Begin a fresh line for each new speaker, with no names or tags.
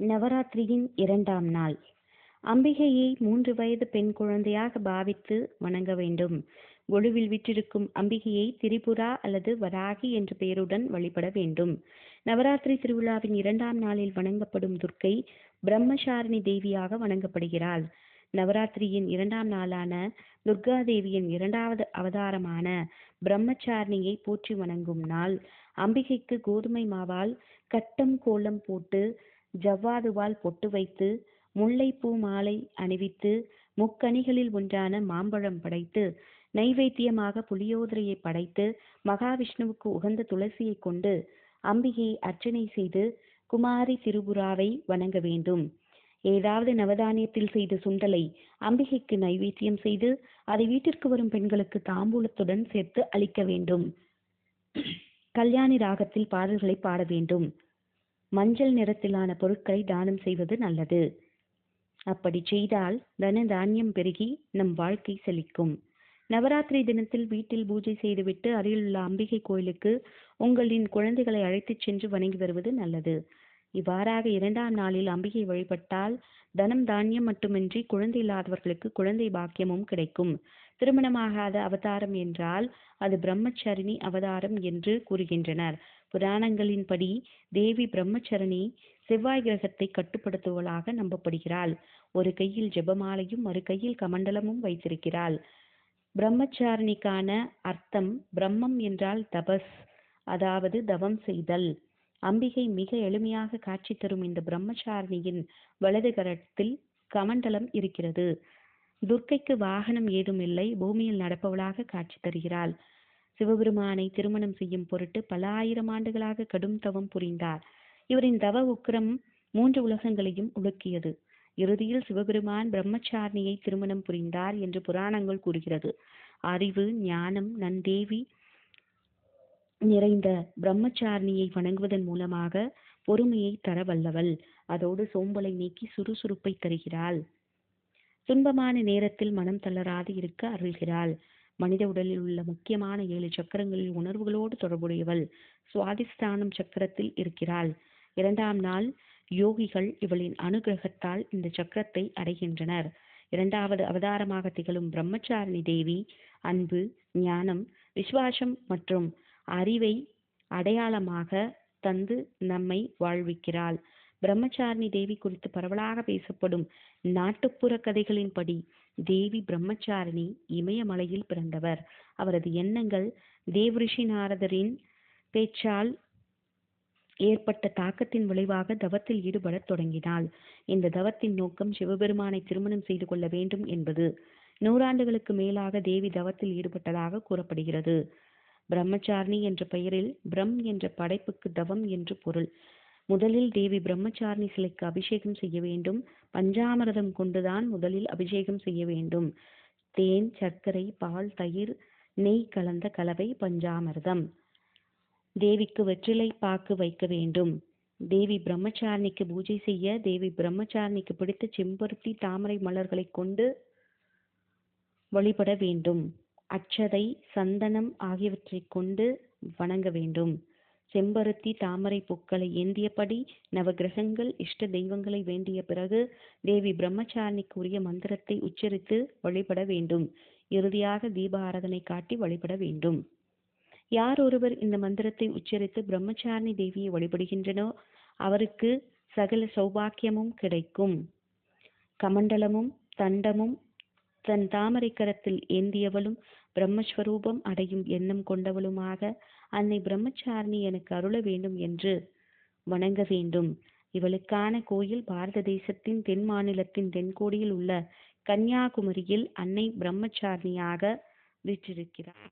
நவராத்திரியின் இரண்டாம் நாள். அம்பிகையை மூன்று வயது பெண் குழந்தையாக பாவித்து வணங்க வேண்டும். கொலுவில் விற்றிருக்கும் அம்பிகையை திரிபுரா அல்லது வராகி என்ற பெயருடன் வழிபட வேண்டும். நவராத்திரி திருவிழாவின் இரண்டாம் நாளில் வணங்கப்படும் துர்க்கை பிரம்மசாரிணி தேவியாக வணங்கப்படுகிறாள். நவராத்திரியின் இரண்டாம் நாளான துர்கா தேவியின் இரண்டாவது அவதாரமான பிரம்மச்சாரணியை போற்றி வணங்கும் நாள். அம்பிகைக்கு கோதுமை மாவால் கட்டம் கோலம் போட்டு ஜவ்வாதுவால் பொட்டு வைத்து முல்லைப்பூ மாலை அணிவித்து முக்கணிகளில் ஒன்றான மாம்பழம் படைத்து நைவேத்தியமாக புளியோதரையை படைத்து மகாவிஷ்ணுவுக்கு உகந்த துளசியை கொண்டு அம்பிகையை அர்ச்சனை செய்து குமாரி திருபுராவை வணங்க வேண்டும். ஏதாவது நவதானியத்தில் செய்த சுண்டலை அம்பிகைக்கு நைவேத்தியம் செய்து அதை வீட்டிற்கு வரும் பெண்களுக்கு தாம்பூலத்துடன் சேர்த்து அளிக்க வேண்டும். கல்யாணி ராகத்தில் பாடல்களை பாட வேண்டும். மஞ்சள் நிறத்திலான பொருட்களை தானம் செய்வது நல்லது. அப்படி செய்தால் தன தானியம் பெருகி நம் வாழ்க்கை செழிக்கும். நவராத்திரி தினத்தில் வீட்டில் பூஜை செய்துவிட்டு அருகிலுள்ள அம்பிகை கோயிலுக்கு உங்களின் குழந்தைகளை அழைத்துச் சென்று வணங்கி வருவது நல்லது. இவ்வாறாக இரண்டாம் நாளில் அம்பிகை வழிபட்டால் தனம் தானியம் மட்டுமின்றி குழந்தை இல்லாதவர்களுக்கு குழந்தை பாக்கியமும் கிடைக்கும். திருமணமாகாத அவதாரம் என்றால் அது பிரம்மச்சரிணி அவதாரம் என்று கூறுகின்றனர். புராணங்களின்படி தேவி பிரம்மச்சரணி செவ்வாய் கிரகத்தை கட்டுப்படுத்துவளாக நம்பப்படுகிறாள். ஒரு கையில் ஜெபமாலையும் மறு கையில் கமண்டலமும் வைத்திருக்கிறாள். பிரம்மச்சாரணிக்கான அர்த்தம் பிரம்மம் என்றால் தபஸ் அதாவது தவம் செய்தல். அம்பிகை மிக எளிமையாக காட்சி தரும் இந்த பிரம்மச்சாரணியின் வலது கரத்தில் கமண்டலம் இருக்கிறது. துர்க்கைக்கு வாகனம் ஏதும் இல்லை. பூமியில் நடப்பவளாக காட்சி தருகிறாள். சிவபெருமானை திருமணம் செய்யும் பொருட்டு பல ஆயிரம் ஆண்டுகளாக கடும் தவம் புரிந்தார். இவரின் தவ உக்கிரம் மூன்று உலகங்களையும் உலுக்கியது. இறுதியில் சிவபெருமான் பிரம்மச்சாரணியை திருமணம் புரிந்தார் என்று புராணங்கள் கூறுகிறது. அறிவு ஞானம் நந்தேவி நிறைந்த பிரம்மச்சாரணியை வணங்குவதன் மூலமாக பொறுமையை தர வல்லவள். அதோடு சோம்பலை நீக்கி சுறுசுறுப்பை தருகிறாள். துன்பமான நேரத்தில் மனம் தளராது இருக்க அருள்கிறாள். மனித உடலில் உள்ள முக்கியமான ஏழு சக்கரங்களில் உணர்வுகளோடு தொடர்புடையவள். சுவாதிஸ்தானம் சக்கரத்தில் இருக்கிறாள். இரண்டாம் நாள் யோகிகள் இவளின் அனுகிரகத்தால் இந்த சக்கரத்தை அடைகின்றனர். இரண்டாவது அவதாரமாக திகழும் பிரம்மச்சாரிணி தேவி அன்பு ஞானம் விசுவாசம் மற்றும் அறிவை அடையாளமாக தந்து நம்மை வாழ்விக்கிறாள். பிரம்மச்சாரிணி தேவி குறித்து பரவலாக பேசப்படும் நாட்டுப்புற கதைகளின்படி தேவி பிரம்மச்சாரிணி இமயமலையில் பிறந்தவர். அவரது எண்ணங்கள் தேவரிஷி நாரதரின் பேச்சால் ஏற்பட்ட தாக்கத்தின் விளைவாக தவத்தில் ஈடுபடத் தொடங்கினாள். இந்த தவத்தின் நோக்கம் சிவபெருமானை திருமணம் செய்து கொள்ள வேண்டும் என்பது. நூறாண்டுகளுக்கு மேலாக தேவி தவத்தில் ஈடுபட்டதாக கூறப்படுகிறது. பிரம்மச்சாரிணி என்ற பெயரில் பிரம் என்ற படைப்புக்கு தவம் என்று பொருள். முதலில் தேவி பிரம்மச்சாரிணி சிலைக்கு அபிஷேகம் செய்ய வேண்டும். பஞ்சாமிரதம் கொண்டுதான் முதலில் அபிஷேகம் செய்ய வேண்டும். தேன் சர்க்கரை பால் தயிர் நெய் கலந்த கலவை பஞ்சாமிரதம். தேவிக்கு வெற்றிலை பாக்கு வைக்க வேண்டும். தேவி பிரம்மச்சாரணிக்கு பூஜை செய்ய தேவி பிரம்மச்சாரணிக்கு பிடித்த செம்பருத்தி தாமரை மலர்களை கொண்டு வழிபட வேண்டும். அச்சதை சந்தனம் ஆகியவற்றை கொண்டு வணங்க வேண்டும். செம்பருத்தி தாமரை பூக்களை ஏந்தியபடி நவகிரகங்கள் இஷ்ட தெய்வங்களை வேண்டிய பிறகு தேவி பிரம்மச்சாரணிக்கு உரிய மந்திரத்தை உச்சரித்து வழிபட வேண்டும். இறுதியாக தீப ஆராதனை காட்டி வழிபட வேண்டும். யார் ஒருவர் இந்த மந்திரத்தை உச்சரித்து பிரம்மச்சாரிணி தேவியை வழிபடுகின்றனோ அவருக்கு சகல சௌபாக்கியமும் கிடைக்கும். கமண்டலமும் தண்டமும் தன் தாமரைக்கரத்தில் ஏந்தியவளும் பிரம்மஸ்வரூபம் அடையும் எண்ணம் கொண்டவளுமாக அன்னை பிரம்மச்சாரணி எனக்கு அருள வேண்டும் என்று வணங்க வேண்டும். இவளுக்கான கோயில் பாரத தேசத்தின் தென் மாநிலத்தின் தென்கோடியில் உள்ள கன்னியாகுமரியில் அன்னை பிரம்மச்சாரணியாக வீற்றிருக்கிறார்.